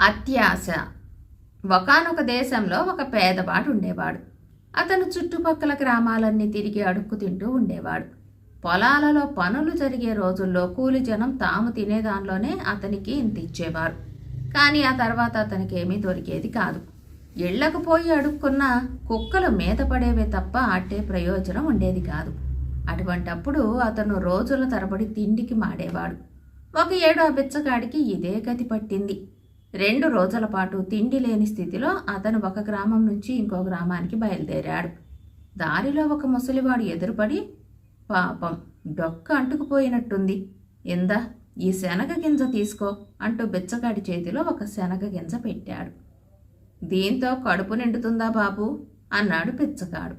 అత్యాశ. ఒకానొక దేశంలో ఒక పేదవాడు ఉండేవాడు. అతను చుట్టుపక్కల గ్రామాలన్నీ తిరిగి అడుక్కు తింటూ ఉండేవాడు. పొలాలలో పనులు జరిగే రోజుల్లో కూలి జనం తాము తినేదానిలోనే అతనికి ఇంత ఇచ్చేవారు. కానీ ఆ తర్వాత అతనికి ఏమీ దొరికేది కాదు. ఇళ్ళకు పోయి అడుక్కున్న కుక్కలు మీద పడేవే తప్ప అట్టే ప్రయోజనం ఉండేది కాదు. అటువంటప్పుడు అతను రోజుల తరబడి తిండికి మాడేవాడు. ఒక ఏడు ఆ బిచ్చగాడికి ఇదే గతి పట్టింది. రెండు రోజుల పాటు తిండి లేని స్థితిలో అతను ఒక గ్రామం నుంచి ఇంకో గ్రామానికి బయలుదేరాడు. దారిలో ఒక ముసలివాడు ఎదురుపడి పాపం డొక్క అంటుకుపోయినట్టుంది. ఇందా ఈ శనగ గింజ తీసుకో అంటూ బిచ్చగాడి చేతిలో ఒక శనగ గింజ పెట్టాడు. దీంతో కడుపు నిండుతుందా బాబు? అన్నాడు బిచ్చగాడు.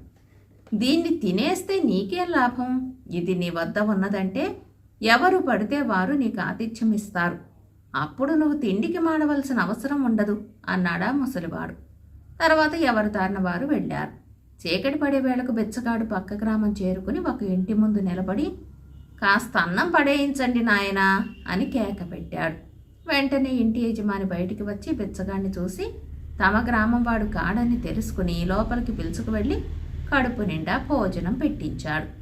దీన్ని తినేస్తే నీకేం లాభం? ఇది నీ వద్ద ఉన్నదంటే ఎవరు పడితే వారు నీకు ఆతిథ్యం ఇస్తారు అప్పుడు నువ్వు తిండికి మాడవలసిన అవసరం ఉండదు అన్నాడా ముసలివాడు. తర్వాత ఎవరి దారిన వారు వెళ్ళారు. చీకటి పడే వేళకు బెచ్చగాడు పక్క గ్రామం చేరుకుని ఒక ఇంటి ముందు నిలబడి కాస్త అన్నం పడేయించండి నాయనా అని కేక పెట్టాడు. వెంటనే ఇంటి యజమాని బయటికి వచ్చి బిచ్చగాడిని చూసి తమ గ్రామం వాడు కాడని తెలుసుకుని లోపలికి పిలుచుకు వెళ్ళి కడుపు నిండా భోజనం పెట్టించాడు.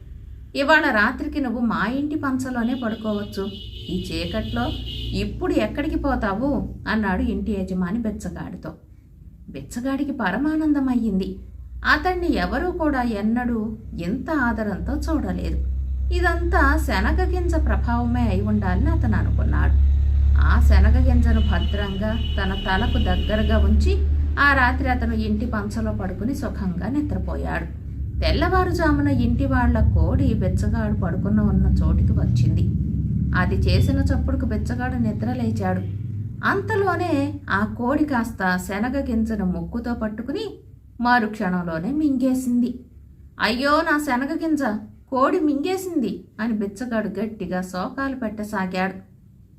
ఇవాళ రాత్రికి నువ్వు మా ఇంటి పంచలోనే పడుకోవచ్చు. ఈ చీకట్లో ఇప్పుడు ఎక్కడికి పోతావు? అన్నాడు ఇంటి యజమాని బెచ్చగాడితో. బెచ్చగాడికి పరమానందమయ్యింది. అతన్ని ఎవరూ కూడా ఎన్నడూ ఎంత ఆదరంతో చూడలేదు. ఇదంతా శనగ గింజ ప్రభావమే అయి ఉండాలని అతను అనుకున్నాడు. ఆ శనగ గింజను భద్రంగా తన తలకు దగ్గరగా ఉంచి ఆ రాత్రి అతను ఇంటి పంచలో పడుకుని సుఖంగా నిద్రపోయాడు. తెల్లవారుజామున ఇంటి వాళ్ళ కోడి బెచ్చగాడు పడుకున్న ఉన్న చోటికి వచ్చింది. అది చేసిన చప్పుడుకు బెచ్చగాడు నిద్ర లేచాడు. అంతలోనే ఆ కోడి కాస్త శనగ గింజను ముక్కుతో పట్టుకుని మారు క్షణంలోనే మింగేసింది. అయ్యో నా శనగ గింజ! కోడి మింగేసింది! అని బిచ్చగాడు గట్టిగా శోకాలు పెట్టసాగాడు.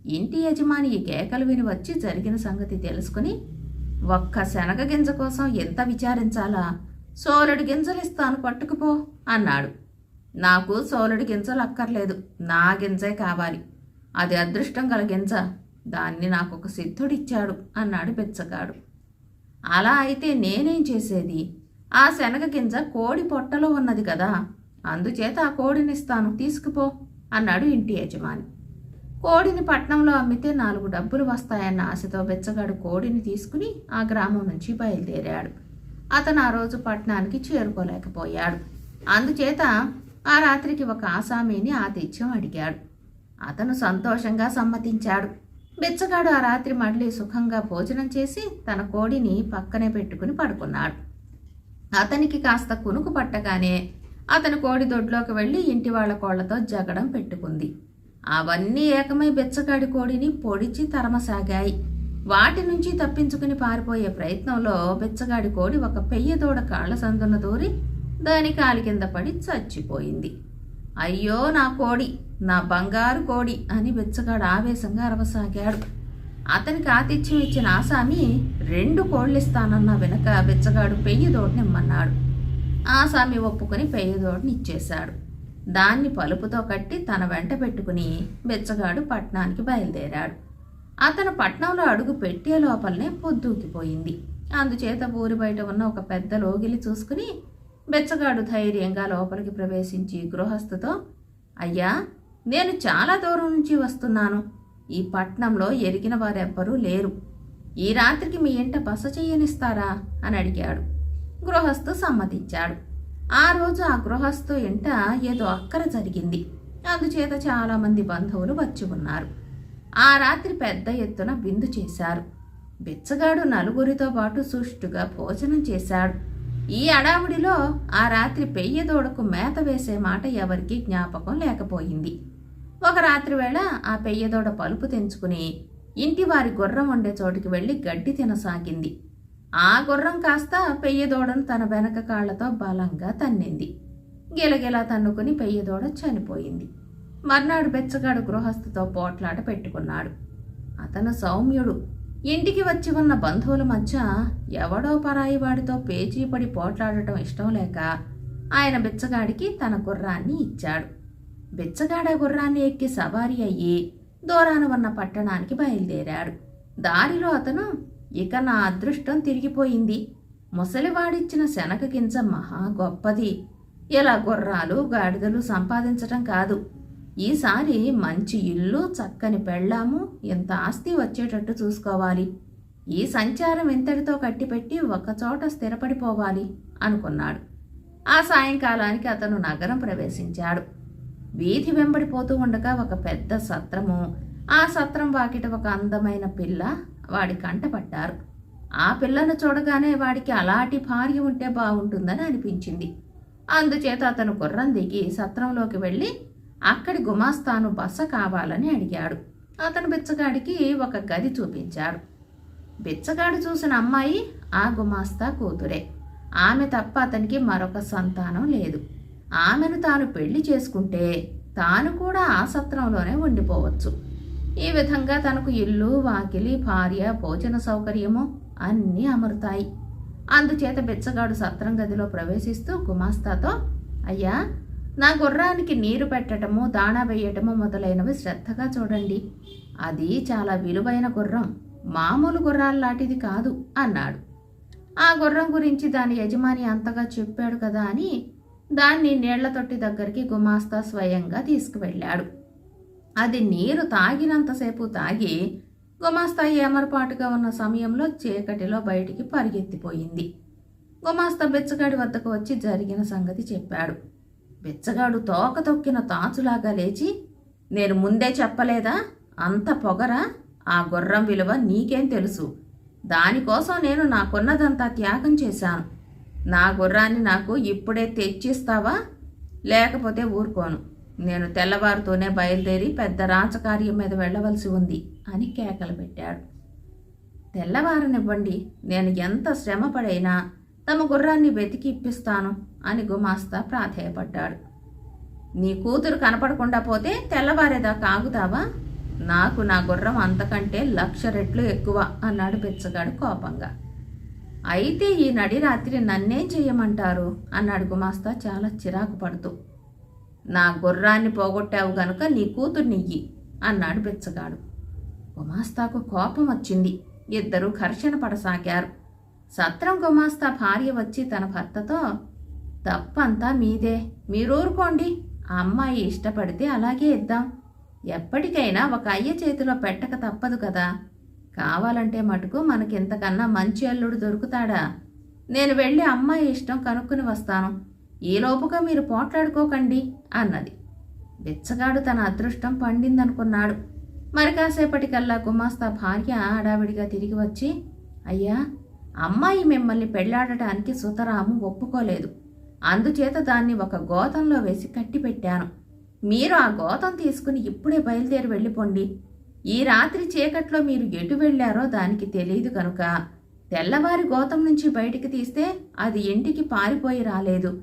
ఇంటి యజమాని ఈ కేకలు విని వచ్చి జరిగిన సంగతి తెలుసుకుని ఒక్క శనగ గింజ కోసం ఎంత విచారించాలా? సోలడి గింజలు ఇస్తాను పట్టుకుపో అన్నాడు. నాకు సోలడి గింజలు అక్కర్లేదు నా గింజే కావాలి. అది అదృష్టం గల గింజ దాన్ని నాకు ఒక సిద్ధుడిచ్చాడు అన్నాడు బెచ్చగాడు. అలా అయితే నేనేం చేసేది? ఆ శనగ గింజ కోడి పొట్టలో ఉన్నది కదా అందుచేత ఆ కోడినిస్తాను తీసుకుపో అన్నాడు ఇంటి యజమాని. కోడిని పట్నంలో అమ్మితే నాలుగు డబ్బులు వస్తాయన్న ఆశతో బెచ్చగాడు కోడిని తీసుకుని ఆ గ్రామం నుంచి బయలుదేరాడు. అతను ఆ రోజు పట్టణానికి చేరుకోలేకపోయాడు. అందుచేత ఆ రాత్రికి ఒక ఆసామీని ఆతిథ్యం అడిగాడు. అతను సంతోషంగా సమ్మతించాడు. బిచ్చగాడు ఆ రాత్రి మళ్ళీ సుఖంగా భోజనం చేసి తన కోడిని పక్కనే పెట్టుకుని పడుకున్నాడు. అతనికి కాస్త కునుకు పట్టగానే అతను కోడి దొడ్లోకి వెళ్ళి ఇంటి వాళ్ళ కోళ్ళతో జగడం పెట్టుకుంది. అవన్నీ ఏకమై బిచ్చగాడి కోడిని పొడిచి తరమసాగాయి. వాటి నుంచి తప్పించుకుని పారిపోయే ప్రయత్నంలో బిచ్చగాడి కోడి ఒక పెయ్యదోడ కాళ్ళ సందున దూరి దాని కాలి కింద పడి చచ్చిపోయింది. అయ్యో నా కోడి నా బంగారు కోడి అని బిచ్చగాడు ఆవేశంగా అరవసాగాడు. అతనికి ఆతిథ్యం ఇచ్చిన ఆసామి రెండు కోళ్ళిస్తానన్న వెనక బిచ్చగాడు పెయ్యదోడిని ఇమ్మన్నాడు ఆసామి ఒప్పుకొని పెయ్యదోడిని ఇచ్చేశాడు. దాన్ని పలుపుతో కట్టి తన వెంట పెట్టుకుని బిచ్చగాడు పట్నానికి బయలుదేరాడు. అతను పట్నంలో అడుగు పెట్టే లోపలనే పొద్దుకిపోయింది. అందుచేత ఊరి బయట ఉన్న ఒక పెద్ద లోగిలి చూసుకుని బెచ్చగాడు ధైర్యంగా లోపలికి ప్రవేశించి గృహస్థుతో అయ్యా నేను చాలా దూరం నుంచి వస్తున్నాను. ఈ పట్నంలో ఎరిగిన వారెవ్వరూ లేరు. ఈ రాత్రికి మీ ఇంట బస చెయ్యనిస్తారా అని అడిగాడు. గృహస్థు సమ్మతించాడు. ఆ రోజు ఆ గృహస్థు ఇంట ఏదో అక్కర జరిగింది. అందుచేత చాలామంది బంధువులు వచ్చి ఉన్నారు. ఆ రాత్రి పెద్ద ఎత్తున విందు చేశారు. బిచ్చగాడు నలుగురితో పాటు సుష్టుగా భోజనం చేశాడు. ఈ అడావుడిలో ఆ రాత్రి పెయ్యదోడకు మేత వేసే మాట ఎవరికీ జ్ఞాపకం లేకపోయింది. ఒక రాత్రి వేళ ఆ పెయ్యదోడ పలుపు తెంచుకుని ఇంటి వారి గుర్రం ఉండే చోటికి వెళ్ళి గడ్డి తినసాగింది. ఆ గుర్రం కాస్త పెయ్యదోడను తన వెనక కాళ్ళతో బలంగా తన్నింది. గిలగిలా తన్నుకుని పెయ్యదోడ చనిపోయింది. మర్నాడు బెచ్చగాడు గృహస్థుతో పోట్లాట పెట్టుకున్నాడు. అతను సౌమ్యుడు. ఇంటికి వచ్చి ఉన్న బంధువుల మధ్య ఎవడో పరాయి వాడితో పేచీపడి పోట్లాడటం ఇష్టం లేక ఆయన బిచ్చగాడికి తన గుర్రాన్ని ఇచ్చాడు. బిచ్చగాడ గుర్రాన్ని ఎక్కి సవారీ అయ్యి దూరాన ఉన్న పట్టణానికి బయలుదేరాడు. దారిలో అతను ఇక నా అదృష్టం తిరిగిపోయింది. ముసలివాడిచ్చిన శనగ గింజ మహా గొప్పది. ఇలా గుర్రాలు గాడిదలు సంపాదించటం కాదు. ఈసారి మంచి ఇల్లు చక్కని పెళ్ళాము ఇంత ఆస్తి వచ్చేటట్టు చూసుకోవాలి. ఈ సంచారం ఇంతటితో కట్టిపెట్టి ఒకచోట స్థిరపడిపోవాలి అనుకున్నాడు. ఆ సాయంకాలానికి అతను నగరం ప్రవేశించాడు. వీధి వెంబడిపోతూ ఉండగా ఒక పెద్ద సత్రము ఆ సత్రం వాకిట ఒక అందమైన పిల్ల వాడి కంటపడ్డారు ఆ పిల్లను చూడగానే వాడికి అలాంటి భార్య ఉంటే బాగుంటుందని అనిపించింది. అందుచేత అతను గుర్రం దిగి సత్రంలోకి వెళ్ళి అక్కడి గుమాస్తాను బస కావాలని అడిగాడు. అతను బిచ్చగాడికి ఒక గది చూపించాడు. బిచ్చగాడు చూసిన అమ్మాయి ఆ గుమాస్తా కూతురే. ఆమె తప్ప అతనికి మరొక సంతానం లేదు. ఆమెను తాను పెళ్ళి చేసుకుంటే తాను కూడా ఆ సత్రంలోనే ఉండిపోవచ్చు. ఈ విధంగా తనకు ఇల్లు వాకిలి భార్య భోజన సౌకర్యము అన్నీ అమరుతాయి. అందుచేత బిచ్చగాడు సత్రం గదిలో ప్రవేశిస్తూ గుమాస్తాతో అయ్యా నా గుర్రానికి నీరు పెట్టడము దాణా వేయటము మొదలైనవి శ్రద్ధగా చూడండి. అది చాలా విలువైన గుర్రం. మామూలు గుర్రాల్లాంటిది కాదు అన్నాడు. ఆ గుర్రం గురించి దాని యజమాని అంతగా చెప్పాడు కదా అని దాన్ని నీళ్ళ తొట్టి దగ్గరికి గుమాస్తా స్వయంగా తీసుకువెళ్ళాడు. అది నీరు తాగినంతసేపు తాగి గుమాస్తా ఏమరపాటుగా ఉన్న సమయంలో చీకటిలో బయటికి పరిగెత్తిపోయింది. గుమాస్తా బిచ్చగాడి వద్దకు వచ్చి జరిగిన సంగతి చెప్పాడు. బిచ్చగాడు తోక తొక్కిన తాచులాగా లేచి నేను ముందే చెప్పలేదా? అంత పొగరా? ఆ గుర్రం విలువ నీకేం తెలుసు? దానికోసం నేను నాకున్నదంతా త్యాగం చేశాను. నా గుర్రాన్ని నాకు ఇప్పుడే తెచ్చిస్తావా? లేకపోతే ఊరుకోను. నేను తెల్లవారుతోనే బయలుదేరి పెద్ద రాజకార్యం మీద వెళ్ళవలసి ఉంది అని కేకలు పెట్టాడు. తెల్లవారనివ్వండి. నేను ఎంత శ్రమపడైనా తమ గుర్రాన్ని వెతికి ఇప్పిస్తాను అని గుమాస్తా ప్రాధేయపడ్డాడు. నీ కూతురు కనపడకుండా పోతే తెల్లవారేదాకా ఆగుతావా నాకు నా గుర్రం అంతకంటే లక్ష రెట్లు ఎక్కువ అన్నాడు బిచ్చగాడు కోపంగా. అయితే ఈ నడి రాత్రి నన్నేం చెయ్యమంటారు? అన్నాడు గుమాస్తా చాలా చిరాకు పడుతూ. నా గుర్రాన్ని పోగొట్టావు గనుక నీ కూతుర్నియ్యి అన్నాడు బిచ్చగాడు. గుమాస్తాకు కోపం వచ్చింది. ఇద్దరూ ఘర్షణ పడసాగారు. సత్రం గుమాస్తా భార్య వచ్చి తన భర్తతో తప్పంతా మీదే. మీరూరుకోండి. ఆ అమ్మాయి ఇష్టపడితే అలాగే ఇద్దాం. ఎప్పటికైనా ఒక అయ్య చేతిలో పెట్టక తప్పదు కదా. కావాలంటే మటుకు మనకింతకన్నా మంచి అల్లుడు దొరుకుతాడా? నేను వెళ్ళి అమ్మాయి ఇష్టం కనుక్కుని వస్తాను. ఈలోపుగా మీరు పోట్లాడుకోకండి అన్నది. బిచ్చగాడు తన అదృష్టం పండిందనుకున్నాడు. మరి కాసేపటికల్లా గుమాస్తా భార్య ఆడావిడిగా తిరిగి వచ్చి అయ్యా అమ్మాయి మిమ్మల్ని పెళ్ళాడటానికి సుతరాము ఒప్పుకోలేదు. అందుచేత దాన్ని ఒక గోతంలో వేసి కట్టిపెట్టాను మీరు ఆ గోతం తీసుకుని ఇప్పుడే బయలుదేరి వెళ్ళిపోండి. ఈ రాత్రి చీకట్లో మీరు ఎటు వెళ్ళారో దానికి తెలియదు కనుక. తెల్లవారి గోతం నుంచి బయటికి తీస్తే అది ఇంటికి పారిపోయి రాలేదు.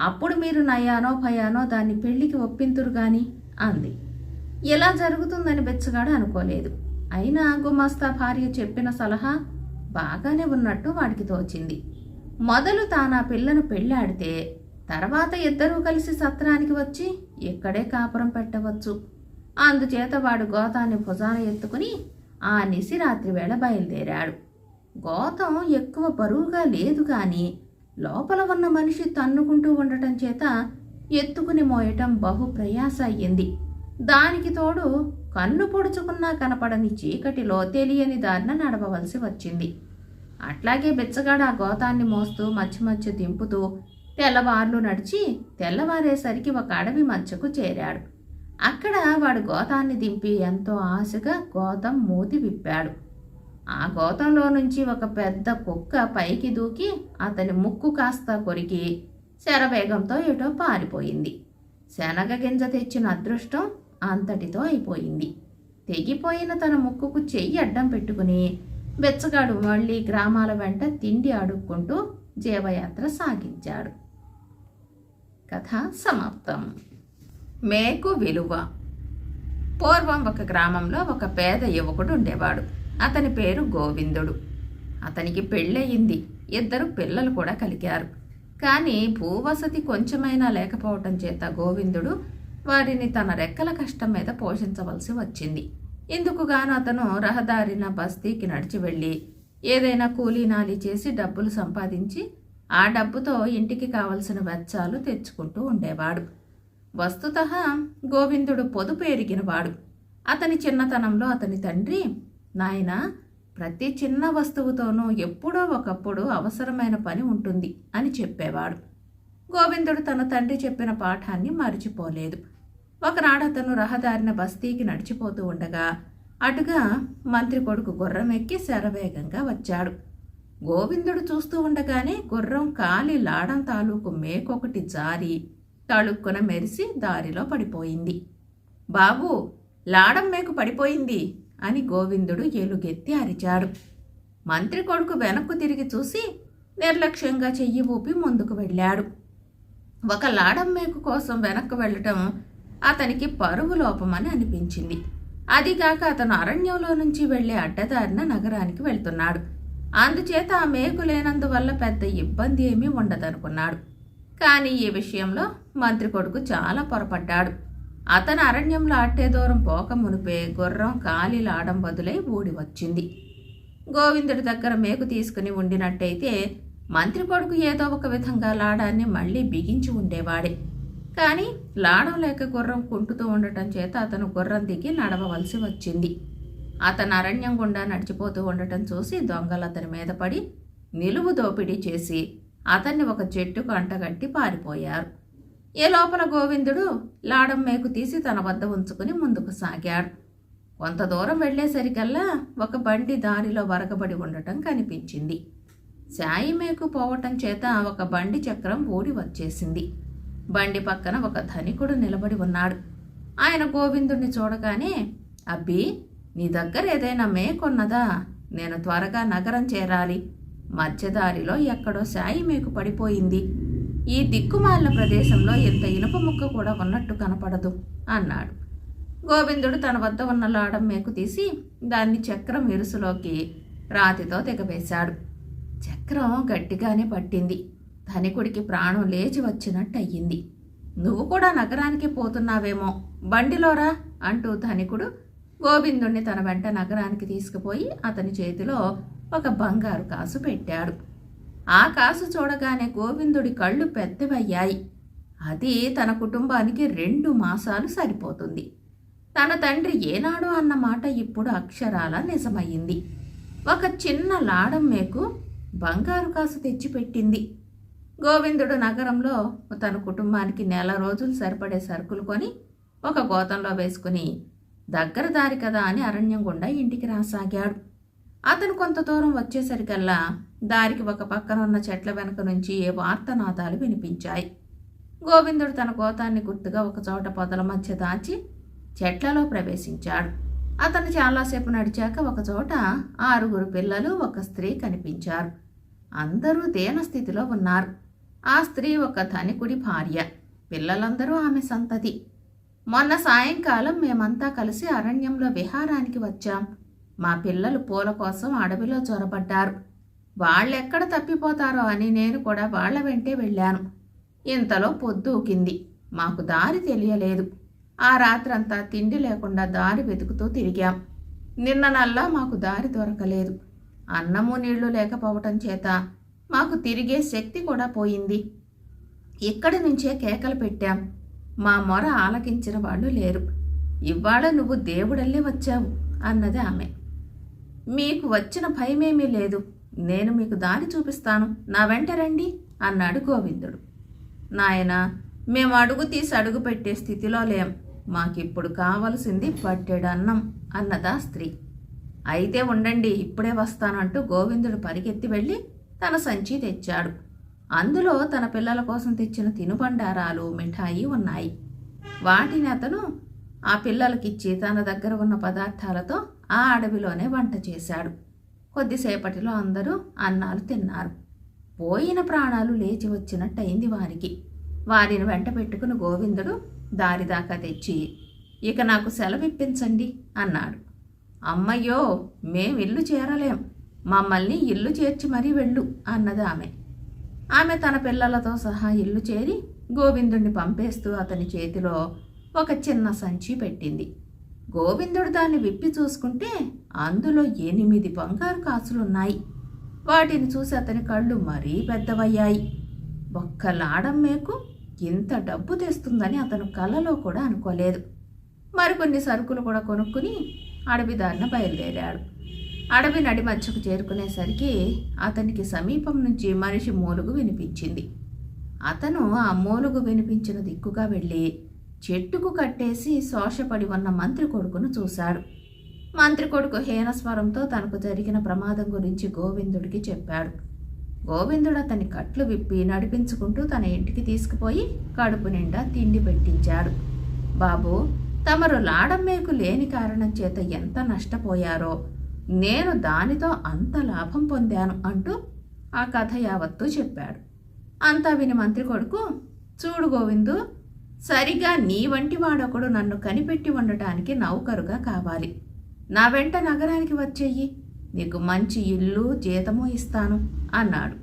అప్పుడు మీరు నయానో భయానో దాన్ని పెళ్ళికి ఒప్పింతురు గాని అంది. ఇలా జరుగుతుందని బెచ్చగాడు అనుకోలేదు. అయినా గుమాస్తా భార్య చెప్పిన సలహా బాగానే ఉన్నట్టు వాడికి తోచింది. మొదలు తానా పిల్లను పెళ్ళాడితే తర్వాత ఇద్దరూ కలిసి సత్రానికి వచ్చి ఇక్కడే కాపురం పెట్టవచ్చు. అందుచేత వాడు గోతాన్ని భుజాన ఎత్తుకుని ఆ నిశిరాత్రి వేళ బయలుదేరాడు. గోతం ఎక్కువ బరువుగా లేదు కానీ లోపల ఉన్న మనిషి తన్నుకుంటూ ఉండటం చేత ఎత్తుకుని మోయటం బహు ప్రయాస అయ్యింది. దానికి తోడు కన్ను పొడుచుకున్నా కనపడని చీకటిలో తెలియని దారిన నడవవలసి వచ్చింది. అట్లాగే బిచ్చగాడు ఆ గోతాన్ని మోస్తూ మధ్య మధ్య దింపుతూ తెల్లవార్లు నడిచి తెల్లవారేసరికి ఒక అడవి మధ్యకు చేరాడు. అక్కడ వాడు గోతాన్ని దింపి ఎంతో ఆశగా గోతం మూతి విప్పాడు. ఆ గోతంలో నుంచి ఒక పెద్ద కుక్క పైకి దూకి అతని ముక్కు కాస్త కొరికి శరవేగంతో ఎటో పారిపోయింది. శనగ గింజ తెచ్చిన అదృష్టం అంతటితో అయిపోయింది. తెగిపోయిన తన ముక్కుకు చెయ్యి అడ్డం పెట్టుకుని బెచ్చగాడు మళ్ళీ గ్రామాల వెంట తిండి అడుక్కుంటూ జీవయాత్ర సాగించాడు. కథ సమాప్తం. మేకు విలువ. పూర్వం ఒక గ్రామంలో ఒక పేద యువకుడు ఉండేవాడు. అతని పేరు గోవిందుడు. అతనికి పెళ్ళయింది. ఇద్దరు పిల్లలు కూడా కలిగారు. కానీ భూవసతి కొంచెమైనా లేకపోవటం చేత గోవిందుడు వారిని తన రెక్కల కష్టం మీద పోషించవలసి వచ్చింది. ఇందుకుగాను అతను రహదారిన బస్తీకి నడిచి వెళ్ళి ఏదైనా కూలీనాలి చేసి డబ్బులు సంపాదించి ఆ డబ్బుతో ఇంటికి కావలసిన వెచ్చాలు తెచ్చుకుంటూ ఉండేవాడు. వస్తుత గోవిందుడు పొదుపు ఎరిగినవాడు. అతని చిన్నతనంలో అతని తండ్రి నాయన ప్రతి చిన్న వస్తువుతోనూ ఎప్పుడో ఒకప్పుడు అవసరమైన పని ఉంటుంది అని చెప్పేవాడు. గోవిందుడు తన తండ్రి చెప్పిన పాఠాన్ని మరిచిపోలేదు. ఒకనాడు అతను రహదారిన బస్తీకి నడిచిపోతూ ఉండగా అటుగా మంత్రి కొడుకు గుర్రం ఎక్కి శరవేగంగా వచ్చాడు. గోవిందుడు చూస్తూ ఉండగానే గుర్రం కాలి లాడం తాలూకు మేకొకటి జారి తళుక్కున మెరిసి దారిలో పడిపోయింది. బాబు లాడం మేకు పడిపోయింది అని గోవిందుడు ఎలుగెత్తి అరిచాడు. మంత్రి కొడుకు వెనక్కు తిరిగి చూసి నిర్లక్ష్యంగా చెయ్యి ఊపి ముందుకు వెళ్ళాడు. ఒక లాడం మేకు కోసం వెనక్కు వెళ్ళటం అతనికి పరువు లోపమని అనిపించింది. అదిగాక అతను అరణ్యంలో నుంచి వెళ్ళే అడ్డదారిన నగరానికి వెళ్తున్నాడు. అందుచేత ఆ మేకు లేనందువల్ల పెద్ద ఇబ్బంది ఏమీ ఉండదనుకున్నాడు. కానీ ఈ విషయంలో మంత్రి కొడుకు చాలా పొరపడ్డాడు. అతను అరణ్యంలో అట్టే దూరం పోక మునిపే గుర్రం కాలిలాడం బదులై ఊడి వచ్చింది. గోవిందుడి దగ్గర మేకు తీసుకుని ఉండినట్టయితే మంత్రి కొడుకు ఏదో ఒక విధంగా లాడాన్ని మళ్ళీ బిగించి ఉండేవాడే. కానీ లాడం లేక గుర్రం కుంటుతూ ఉండటం చేత అతను గుర్రం దిగి నడవవలసి వచ్చింది. అతను అరణ్యం గుండా నడిచిపోతూ ఉండటం చూసి దొంగలు అతని మీద పడి నిలువు దోపిడీ చేసి అతన్ని ఒక చెట్టుకు అంటగట్టి పారిపోయారు. ఏ లోపల గోవిందుడు లాడం మేకు తీసి తన వద్ద ఉంచుకుని ముందుకు సాగాడు. కొంత దూరం వెళ్ళేసరికల్లా ఒక బండి దారిలో వరకబడి ఉండటం కనిపించింది. శాయి మేకు పోవటం చేత ఒక బండి చక్రం ఊడి వచ్చేసింది. బండి పక్కన ఒక ధనికుడు నిలబడి ఉన్నాడు. ఆయన గోవిందుణ్ణి చూడగానే అబ్బి నీ దగ్గర ఏదైనా మేకున్నదా? నేను త్వరగా నగరం చేరాలి. మధ్యదారిలో ఎక్కడో సాయి మీకు పడిపోయింది. ఈ దిక్కుమాలిన ప్రదేశంలో ఇంత ఇనుప ముక్క కూడా ఉన్నట్టు కనపడదు అన్నాడు. గోవిందుడు తన వద్ద ఉన్న లాడం మేకు తీసి దాన్ని చక్రం ఇరుసులోకి రాతితో తెగవేశాడు చక్రం గట్టిగానే పట్టింది. ధనికుడికి ప్రాణం లేచి వచ్చినట్టు అయ్యింది నువ్వు కూడా నగరానికి పోతున్నావేమో బండిలోరా? అంటూ ధనికుడు గోవిందుణ్ణి తన వెంట నగరానికి తీసుకుపోయి అతని చేతిలో ఒక బంగారు కాసు పెట్టాడు. ఆ కాసు చూడగానే గోవిందుడి కళ్ళు పెద్దవయ్యాయి. అది తన కుటుంబానికి రెండు మాసాలు సరిపోతుంది. తన తండ్రి ఏనాడు అన్న మాట ఇప్పుడు అక్షరాల నిజమయ్యింది. ఒక చిన్న లాడం మేకు బంగారు కాసు తెచ్చిపెట్టింది. గోవిందుడు నగరంలో తన కుటుంబానికి నెల రోజులు సరిపడే సరుకులు కొని ఒక గోతంలో వేసుకుని దగ్గర దారి కదా అని అరణ్యం గుండా ఇంటికి రాసాగాడు. అతను కొంత దూరం వచ్చేసరికల్లా దారికి ఒక పక్కన ఉన్న చెట్ల వెనక నుంచి ఏ వార్తనాదాలు వినిపించాయి. గోవిందుడు తన గోతాన్ని గుర్తుగా ఒక చోట పొదల మధ్య దాచి చెట్లలో ప్రవేశించాడు. అతను చాలాసేపు నడిచాక ఒకచోట ఆరుగురు పిల్లలు ఒక స్త్రీ కనిపించారు. అందరూ దేనస్థితిలో ఉన్నారు. ఆ స్త్రీ ఒక ధనికుడి భార్య. పిల్లలందరూ ఆమె సంతతి. మొన్న సాయంకాలం మేమంతా కలిసి అరణ్యంలో విహారానికి వచ్చాం. మా పిల్లలు పూల కోసం అడవిలో చొరబడ్డారు. వాళ్ళెక్కడ తప్పిపోతారో అని నేను కూడా వాళ్ళ వెంటే వెళ్ళాను. ఇంతలో పొద్దుకింది మాకు దారి తెలియలేదు. ఆ రాత్రంతా తిండి లేకుండా దారి వెతుకుతూ తిరిగాం. నిన్న నల్లా మాకు దారి దొరకలేదు. అన్నము నీళ్ళు లేకపోవటం చేత మాకు తిరిగే శక్తి కూడా పోయింది. ఇక్కడి నుంచే కేకలు పెట్టాం. మా మొర ఆలకించిన వాళ్ళు లేరు. ఇవాళ నువ్వు దేవుడల్లే వచ్చావు అన్నది ఆమె. మీకు వచ్చిన భయమేమీ లేదు. నేను మీకు దారి చూపిస్తాను. నా వెంట రండి అన్నాడు గోవిందుడు. నాయన మేము అడుగు తీసి అడుగు పెట్టే స్థితిలో లేం. మాకిప్పుడు కావలసింది పట్టెడు అన్నం అన్నదా స్త్రీ. అయితే ఉండండి ఇప్పుడే వస్తానంటూ గోవిందుడు పరిగెత్తి వెళ్ళి తన సంచి తెచ్చాడు. అందులో తన పిల్లల కోసం తెచ్చిన తినుబండారాలు మిఠాయి ఉన్నాయి. వాటిని అతను ఆ పిల్లలకిచ్చి తన దగ్గర ఉన్న పదార్థాలతో ఆ అడవిలోనే వంట చేశాడు. కొద్దిసేపటిలో అందరూ అన్నాలు తిన్నారు. పోయిన ప్రాణాలు లేచి వచ్చినట్టయింది వారికి. వారిని వెంట పెట్టుకుని గోవిందుడు దారిదాకా తెచ్చి ఇక నాకు సెలవిప్పించండి అన్నాడు. అమ్మయ్యో మేం ఇల్లు చేరలేం. మమ్మల్ని ఇల్లు చేర్చి మరీ వెళ్ళు అన్నది ఆమె. ఆమె తన పిల్లలతో సహా ఇల్లు చేరి గోవిందుణ్ణి పంపేస్తూ అతని చేతిలో ఒక చిన్న సంచి పెట్టింది. గోవిందుడు దాన్ని విప్పి చూసుకుంటే అందులో ఎనిమిది బంగారు కాసులున్నాయి. వాటిని చూసి అతని కళ్ళు మరీ పెద్దవయ్యాయి. ఒక్క లాడమ్మేకు ఇంత డబ్బు తెస్తుందని అతను కలలో కూడా అనుకోలేదు. మరికొన్ని సరుకులు కూడా కొనుక్కుని అడవిదారిన బయలుదేరాడు. అడవి నడి మధ్యకు చేరుకునేసరికి అతనికి సమీపం నుంచి మనిషి మూలుగు వినిపించింది. అతను ఆ మూలుగు వినిపించిన దిక్కుగా వెళ్ళి చెట్టుకు కట్టేసి శోషపడి ఉన్న మంత్రి కొడుకును చూశాడు. మంత్రి కొడుకు హీనస్వరంతో తనకు జరిగిన ప్రమాదం గురించి గోవిందుడికి చెప్పాడు. గోవిందుడు అతని కట్లు విప్పి నడిపించుకుంటూ తన ఇంటికి తీసుకుపోయి కడుపు నిండా తిండి పెట్టించాడు. బాబు తమరు లాడమ్మేకు లేని కారణం చేత ఎంత నష్టపోయారో నేను దానితో అంత లాభం పొందాను అంటూ ఆ కథ యావత్తూ చెప్పాడు. అంతా విని మంత్రి కొడుకు చూడు గోవిందు సరిగా నీ వంటి వాడొకడు నన్ను కనిపెట్టి ఉండటానికి నౌకరుగా కావాలి. నా వెంట నగరానికి వచ్చేయి. నీకు మంచి ఇల్లు జీతము ఇస్తాను అన్నాడు.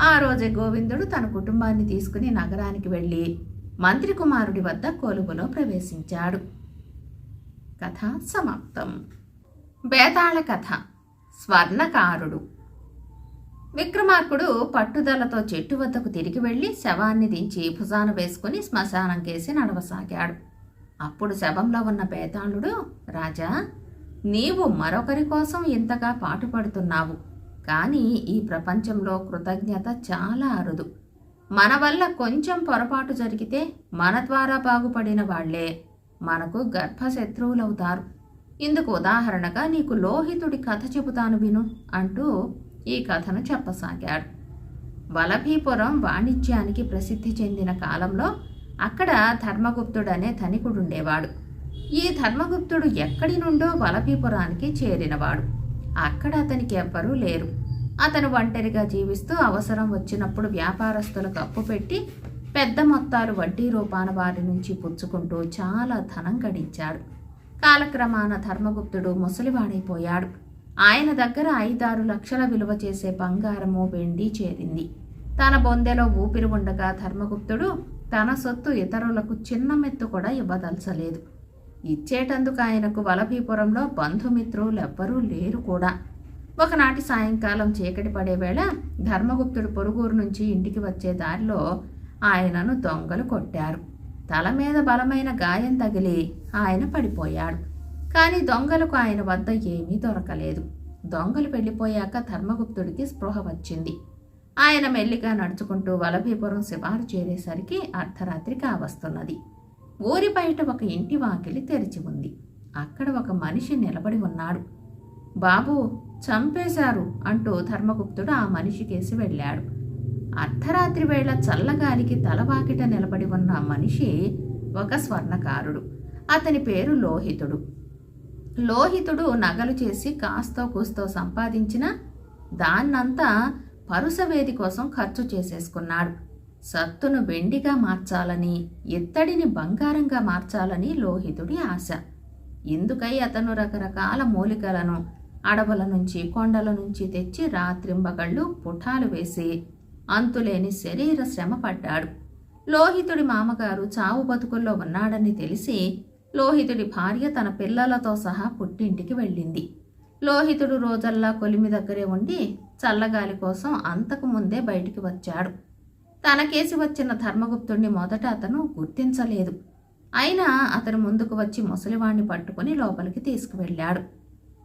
ఆ రోజే గోవిందుడు తన కుటుంబాన్ని తీసుకుని నగరానికి వెళ్ళి మంత్రి కుమారుడి వద్ద కొలువులో ప్రవేశించాడు. కథ సమాప్తం. బేతాళ కథ స్వర్ణకారుడు. విక్రమార్కుడు పట్టుదలతో చెట్టు వద్దకు తిరిగి వెళ్ళి శవాన్ని దించి భుజాన వేసుకుని శ్మశానం కేసి నడవసాగాడు. అప్పుడు శవంలో ఉన్న బేతాళుడు రాజా నీవు మరొకరి కోసం ఇంతగా పాటుపడుతున్నావు. కానీ ఈ ప్రపంచంలో కృతజ్ఞత చాలా అరుదు. మన వల్ల కొంచెం పొరపాటు జరిగితే మన ద్వారా బాగుపడిన వాళ్ళే మనకు గర్భశత్రువులవుతారు. ఇందుకు ఉదాహరణగా నీకు లోహితుడి కథ చెబుతాను విను అంటూ ఈ కథను చెప్పసాగాడు. వలభీపురం వాణిజ్యానికి ప్రసిద్ధి చెందిన కాలంలో అక్కడ ధర్మగుప్తుడనే ధనికుడుండేవాడు. ఈ ధర్మగుప్తుడు ఎక్కడి నుండో వలభీపురానికి చేరినవాడు. అక్కడ అతనికి ఎవ్వరూ లేరు. అతను ఒంటరిగా జీవిస్తూ అవసరం వచ్చినప్పుడు వ్యాపారస్తులకు అప్పు పెట్టి పెద్ద మొత్తాలు వడ్డీ రూపాన వారి నుంచి పుచ్చుకుంటూ చాలా ధనం గడించాడు. కాలక్రమాన ధర్మగుప్తుడు ముసలివాడైపోయాడు. ఆయన దగ్గర ఐదారు లక్షల విలువ చేసే బంగారము వెండి చేరింది. తన బొందెలో ఊపిరి ఉండగా ధర్మగుప్తుడు తన సొత్తు ఇతరులకు చిన్న మెత్తు కూడా ఇవ్వదలచలేదు. ఇచ్చేటందుకు ఆయనకు వలభీపురంలో బంధుమిత్రులెవ్వరూ లేరు కూడా. ఒకనాటి సాయంకాలం చీకటి పడే వేళ ధర్మగుప్తుడు పొరుగురు నుంచి ఇంటికి వచ్చే దారిలో ఆయనను దొంగలు కొట్టారు. తల మీద బలమైన గాయం తగిలి ఆయన పడిపోయాడు. కానీ దొంగలకు ఆయన వద్ద ఏమీ దొరకలేదు. దొంగలు వెళ్ళిపోయాక ధర్మగుప్తుడికి స్పృహ వచ్చింది. ఆయన మెల్లిగా నడుచుకుంటూ వలభీపురం శివారు చేరేసరికి అర్ధరాత్రి కావస్తున్నది. ఊరి బయట ఒక ఇంటి వాకిలి తెరిచి ఉంది. అక్కడ ఒక మనిషి నిలబడి ఉన్నాడు. బాబు చంపేశారు అంటూ ధర్మగుప్తుడు ఆ మనిషికేసి వెళ్ళాడు. అర్ధరాత్రి వేళ చల్లగాలికి తలవాకిట నిలబడి ఉన్న మనిషి ఒక స్వర్ణకారుడు. అతని పేరు లోహితుడు. లోహితుడు నగలు చేసి కాస్తో కూస్తో సంపాదించిన దాన్నంతా పరుసవేది కోసం ఖర్చు చేసేసుకున్నాడు. సత్తును వెండిగా మార్చాలని ఇత్తడిని బంగారంగా మార్చాలని లోహితుడి ఆశ. ఇందుకై అతను రకరకాల మూలికలను అడవుల నుంచి కొండల నుంచి తెచ్చి రాత్రింబగళ్ళు పుఠాలు వేసి అంతులేని శరీర శ్రమ పడ్డాడు. లోహితుడి మామగారు చావు బతుకుల్లో ఉన్నాడని తెలిసి లోహితుడి భార్య తన పిల్లలతో సహా పుట్టింటికి వెళ్ళింది. లోహితుడు రోజల్లా కొలిమి దగ్గరే ఉండి చల్లగాలి కోసం అంతకు ముందే బయటికి వచ్చాడు. తనకేసి వచ్చిన ధర్మగుప్తుణ్ణి మొదట అతను గుర్తించలేదు. అయినా అతను ముందుకు వచ్చి ముసలివాణ్ణి పట్టుకుని లోపలికి తీసుకువెళ్ళాడు.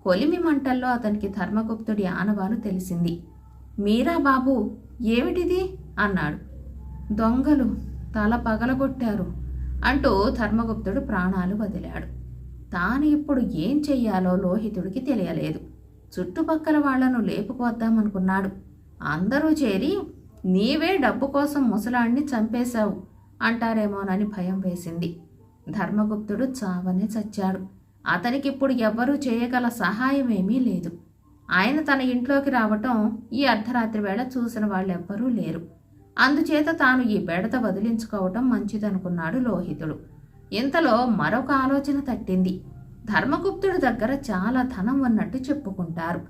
కొలిమి మంటల్లో అతనికి ధర్మగుప్తుడి ఆనవాలు తెలిసింది. మీరా బాబు ఏమిటిది? అన్నాడు. దొంగలు తల పగలగొట్టారు అంటూ ధర్మగుప్తుడు ప్రాణాలు వదిలాడు. తాను ఇప్పుడు ఏం చెయ్యాలో లోహితుడికి తెలియలేదు. చుట్టుపక్కల వాళ్ళను లేపుకొద్దామనుకున్నాడు. అందరూ చేరి నీవే డబ్బు కోసం ముసలాడిని చంపేశావు అంటారేమోనని భయం వేసింది. ధర్మగుప్తుడు చావనే చచ్చాడు. అతనికిప్పుడు ఎవ్వరూ చేయగల సహాయమేమీ లేదు. ఆయన తన ఇంట్లోకి రావటం ఈ అర్ధరాత్రి వేళ చూసిన వాళ్ళెవ్వరూ లేరు. అందుచేత తాను ఈ బెడత వదిలించుకోవటం మంచిదనుకున్నాడు లోహితుడు. ఇంతలో మరొక ఆలోచన తట్టింది. ధర్మగుప్తుడి దగ్గర చాలా ధనం ఉన్నట్టు చెప్పుకుంటారు.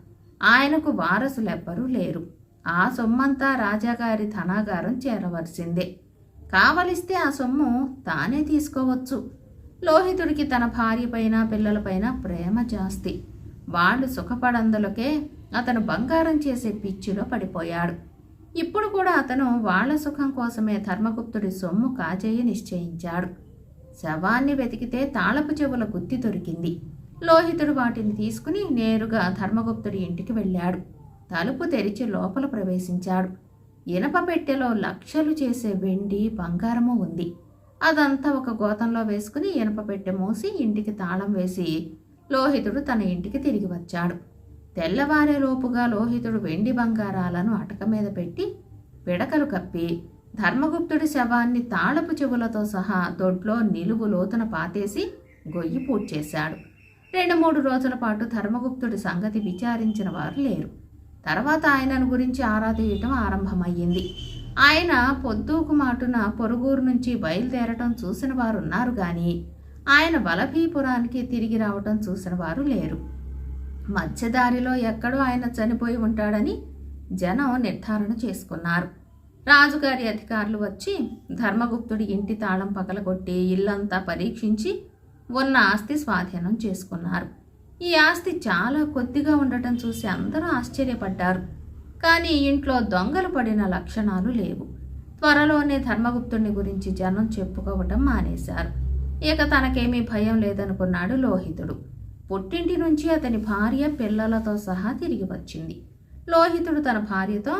ఆయనకు వారసులెవ్వరూ లేరు. ఆ సొమ్మంతా రాజాగారి ధనాగారం చేరవలసిందే. కావలిస్తే ఆ సొమ్ము తానే తీసుకోవచ్చు. లోహితుడికి తన భార్యపైన పిల్లలపైన ప్రేమ జాస్తి. వాళ్ళు సుఖపడందులకే అతను బంగారం చేసే పిచ్చిలో పడిపోయాడు. ఇప్పుడు కూడా అతను వాళ్ళ సుఖం కోసమే ధర్మగుప్తుడి సొమ్ము కాజేయి నిశ్చయించాడు. శవాన్ని వెతికితే తాళపు చెవుల గుత్తి దొరికింది. లోహితుడు వాటిని తీసుకుని నేరుగా ధర్మగుప్తుడి ఇంటికి వెళ్ళాడు. తలుపు తెరిచి లోపల ప్రవేశించాడు. ఇనప పెట్టెలో లక్షలు చేసే వెండి బంగారము ఉంది. అదంతా ఒక గోతంలో వేసుకుని ఇనప పెట్టె మూసి ఇంటికి తాళం వేసి లోహితుడు తన ఇంటికి తిరిగి వచ్చాడు. తెల్లవారేలోపుగా లోహితుడు వెండి బంగారాలను అటక మీద పెట్టి పిడకలు కప్పి ధర్మగుప్తుడి శవాన్ని తాళపు చెవులతో సహా దొడ్లో నిలువు లోతున పాతేసి గొయ్యి పూడ్చేశాడు. రెండు మూడు రోజుల పాటు ధర్మగుప్తుడి సంగతి విచారించిన వారు లేరు. తర్వాత ఆయనను గురించి ఆరా తీయటం ఆరంభమయ్యింది. ఆయన పొద్దుకు మాటున పొరుగురు నుంచి బయలుదేరటం చూసిన వారున్నారు కానీ ఆయన బలభీపురానికి తిరిగి రావటం చూసిన వారు లేరు. మధ్యదారిలో ఎక్కడో ఆయన చనిపోయి ఉంటాడని జనం నిర్ధారణ చేసుకున్నారు. రాజుగారి అధికారులు వచ్చి ధర్మగుప్తుడి ఇంటి తాళం పగలగొట్టి ఇల్లంతా పరీక్షించి ఉన్న ఆస్తి స్వాధీనం చేసుకున్నారు. ఈ ఆస్తి చాలా కొద్దిగా ఉండటం చూసి అందరూ ఆశ్చర్యపడ్డారు. కానీ ఇంట్లో దొంగలు పడిన లక్షణాలు లేవు. త్వరలోనే ధర్మగుప్తుడిని గురించి జనం చెప్పుకోవటం మానేశారు. ఇక తనకేమీ భయం లేదనుకున్నాడు లోహితుడు. పుట్టింటి నుంచి అతని భార్య పిల్లలతో సహా తిరిగి వచ్చింది. లోహితుడు తన భార్యతో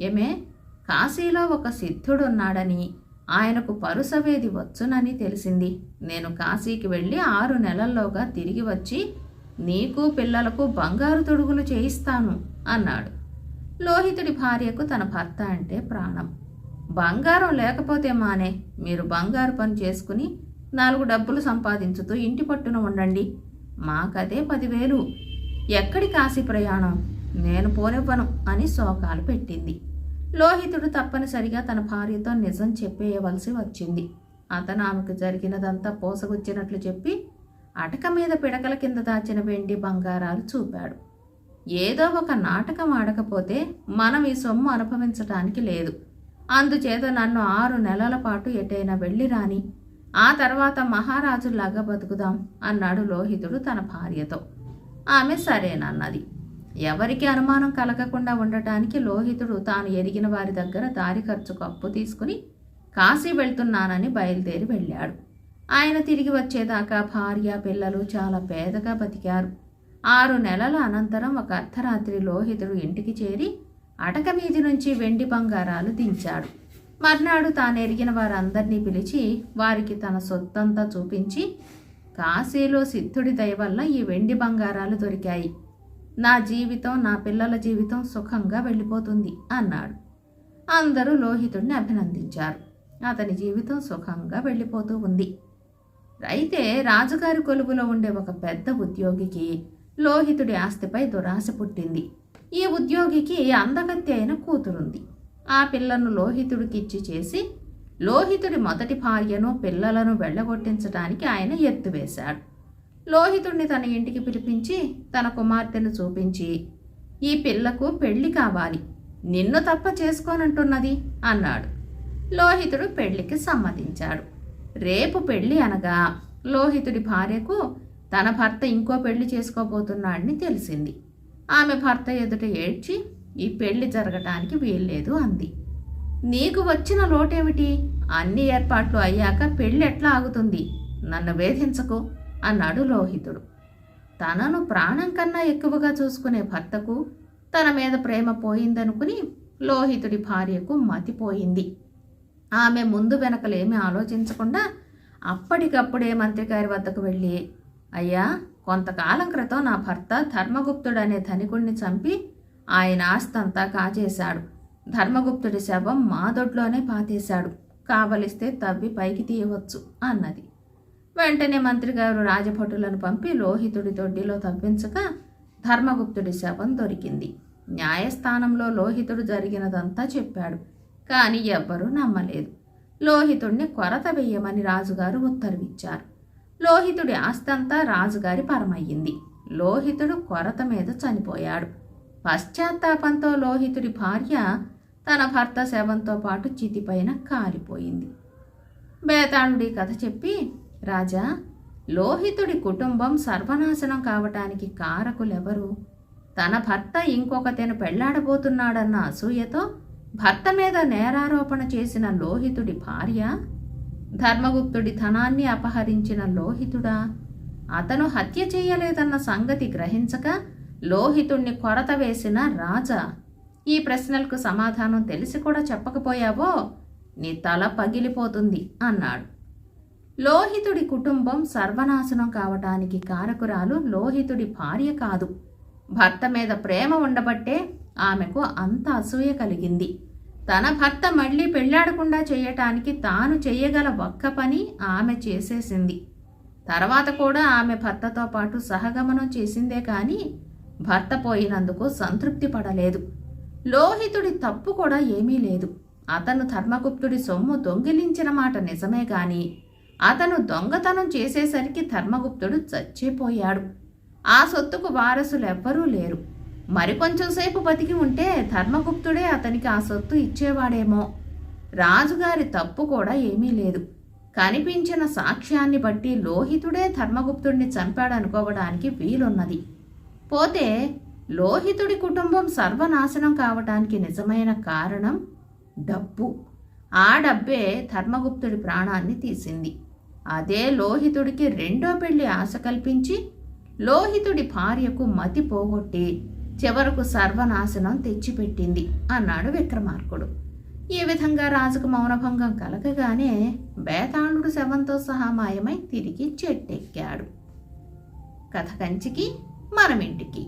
ఏమే కాశీలో ఒక సిద్ధుడున్నాడని ఆయనకు పరుసవేది వచ్చునని తెలిసింది. నేను కాశీకి వెళ్ళి ఆరు నెలల్లోగా తిరిగి వచ్చి నీకు పిల్లలకు బంగారు తొడుగులు చేయిస్తాను అన్నాడు. లోహితుడి భార్యకు తన భర్త అంటే ప్రాణం. బంగారం లేకపోతే మానే మీరు బంగారు పని చేసుకుని నాలుగు డబ్బులు సంపాదించుతూ ఇంటి పట్టున ఉండండి. మాకదే పదివేలు. ఎక్కడి కాశీ ప్రయాణం? నేను పోనివ్వను అని శోకాలు పెట్టింది. లోహితుడు తప్పనిసరిగా తన భార్యతో నిజం చెప్పేయవలసి వచ్చింది. అతను ఆమెకు జరిగినదంతా పోసగుచ్చినట్లు చెప్పి అటక మీద పిడకల కింద దాచిన వెండి బంగారాలు చూపాడు. ఏదో ఒక నాటకం ఆడకపోతే మనం ఈ సొమ్ము అనుభవించటానికి లేదు. అందుచేత నన్ను ఆరు నెలల పాటు ఎటైనా వెళ్ళి రాని ఆ తర్వాత మహారాజులాగా బతుకుదాం అన్నాడు లోహితుడు తన భార్యతో. ఆమె సరేనన్నది ఎవరికి అనుమానం కలగకుండా ఉండటానికి లోహితుడు తాను ఎరిగిన వారి దగ్గర దారి ఖర్చుకు అప్పు తీసుకుని కాశీ వెళ్తున్నానని బయలుదేరి వెళ్ళాడు. ఆయన తిరిగి వచ్చేదాకా భార్య పిల్లలు చాలా పేదగా బతికారు. ఆరు నెలల అనంతరం ఒక అర్ధరాత్రి లోహితుడు ఇంటికి చేరి అటక మీది నుంచి వెండి బంగారాలు దించాడు. మర్నాడు తాను ఎరిగిన వారందరినీ పిలిచి వారికి తన సొత్తంతా చూపించి కాశీలో సిద్ధుడి దయ వల్ల ఈ వెండి బంగారాలు దొరికాయి. నా జీవితం నా పిల్లల జీవితం సుఖంగా వెళ్ళిపోతుంది అన్నాడు. అందరూ లోహితుడిని అభినందించారు. అతని జీవితం సుఖంగా వెళ్ళిపోతూ ఉంది. అయితే రాజుగారి కొలువులో ఉండే ఒక పెద్ద ఉద్యోగికి లోహితుడి ఆస్తిపై దురాశ పుట్టింది. ఈ ఉద్యోగికి అందగత్తి అయిన కూతురుంది. ఆ పిల్లను లోహితుడికిచ్చి చేసి లోహితుడి మొదటి భార్యను పిల్లలను వెళ్ళగొట్టించడానికి ఆయన ఎత్తువేశాడు లోహితుడిని తన ఇంటికి పిలిపించి తన కుమార్తెను చూపించి ఈ పిల్లకు పెళ్ళి కావాలి. నిన్ను తప్ప చేసుకోనంటున్నది? అన్నాడు. లోహితుడు పెళ్ళికి సమ్మతించాడు. రేపు పెళ్ళి అనగా లోహితుడి భార్యకు తన భర్త ఇంకో పెళ్ళి చేసుకోబోతున్నాడని తెలిసింది. ఆమె భర్త ఎదుట ఏడ్చి ఈ పెళ్ళి జరగటానికి వీల్లేదు అంది. నీకు వచ్చిన లోటేమిటి? అన్ని ఏర్పాట్లు అయ్యాక పెళ్ళి ఎట్లా ఆగుతుంది? నన్ను వేధించకు అన్నాడు లోహితుడు. తనను ప్రాణం కన్నా ఎక్కువగా చూసుకునే భర్తకు తన మీద ప్రేమ పోయిందనుకుని లోహితుడి భార్యకు మతిపోయింది. ఆమె ముందు వెనకలేమి ఆలోచించకుండా అప్పటికప్పుడే మంత్రి గారి వద్దకు వెళ్ళి అయ్యా కొంతకాలం క్రితం నా భర్త ధర్మగుప్తుడు అనే ధనికుణ్ణి చంపి ఆయన ఆస్తంతా కాజేశాడు. ధర్మగుప్తుడి శవం మా దొడ్లోనే పాతేశాడు. కావలిస్తే తవ్వి పైకి తీయవచ్చు అన్నది. వెంటనే మంత్రిగారు రాజభటులను పంపి లోహితుడి దొడ్డిలో తవ్వించక ధర్మగుప్తుడి శవం దొరికింది. న్యాయస్థానంలో లోహితుడు జరిగినదంతా చెప్పాడు. కానీ ఎవ్వరూ నమ్మలేదు. లోహితుడిని కొరత వెయ్యమని రాజుగారు ఉత్తర్విచ్చారు. లోహితుడి ఆస్తంతా రాజుగారి పరమయ్యింది. లోహితుడు కొరత మీద చనిపోయాడు. పశ్చాత్తాపంతో లోహితుడి భార్య తన భర్త శవంతో పాటు చితిపైన కాలిపోయింది బేతాళుడి కథ చెప్పి రాజా లోహితుడి కుటుంబం సర్వనాశనం కావటానికి కారకులెవరు? తన భర్త ఇంకొకతెను పెళ్ళాడబోతున్నాడన్న అసూయతో భర్త మీద నేరారోపణ చేసిన లోహితుడి భార్య ధర్మగుప్తుడి ధనాన్ని అపహరించిన లోహితుడా? అతను హత్య చేయలేదన్న సంగతి గ్రహించక లోహితుణ్ణి కొరత వేసిన రాజా ఈ ప్రశ్నలకు సమాధానం తెలిసి కూడా చెప్పకపోయావో? నీ తల పగిలిపోతుంది అన్నాడు. లోహితుడి కుటుంబం సర్వనాశనం కావటానికి కారకురాలు లోహితుడి భార్య కాదు. భర్త మీద ప్రేమ ఉండబట్టే ఆమెకు అంత అసూయ కలిగింది. తన భర్త మళ్ళీ పెళ్ళాడకుండా చేయటానికి తాను చేయగల ఒక్క పని ఆమె చేసేసింది. తర్వాత కూడా ఆమె భర్తతో పాటు సహగమనం చేసిందే కానీ భర్త పోయినందుకు సంతృప్తి పడలేదు. లోహితుడి తప్పు కూడా ఏమీ లేదు. అతను ధర్మగుప్తుడి సొమ్ము దొంగిలించిన మాట నిజమే గాని అతను దొంగతనం చేసేసరికి ధర్మగుప్తుడు చచ్చిపోయాడు. ఆ సొత్తుకు వారసులెవ్వరూ లేరు. మరికొంచెంసేపు బతికి ఉంటే ధర్మగుప్తుడే అతనికి ఆ సొత్తు ఇచ్చేవాడేమో. రాజుగారి తప్పు కూడా ఏమీ లేదు. కనిపించిన సాక్ష్యాన్ని బట్టి లోహితుడే ధర్మగుప్తుడిని చంపాడనుకోవడానికి వీలున్నది. పోతే లోహితుడి కుటుంబం సర్వనాశనం కావటానికి నిజమైన కారణం డబ్బు. ఆ డబ్బే ధర్మగుప్తుడి ప్రాణాన్ని తీసింది. అదే లోహితుడికి రెండో పెళ్ళి ఆశ కల్పించి లోహితుడి భార్యకు మతి పోగొట్టి చివరకు సర్వనాశనం తెచ్చిపెట్టింది అన్నాడు విక్రమార్కుడు. ఈ విధంగా రాజుకు మౌనభంగం కలగగానే బేతాళుడు శవంతో సహా మాయమై తిరిగి చెట్టెక్కాడు. కథ కంచికి మనమింటికి.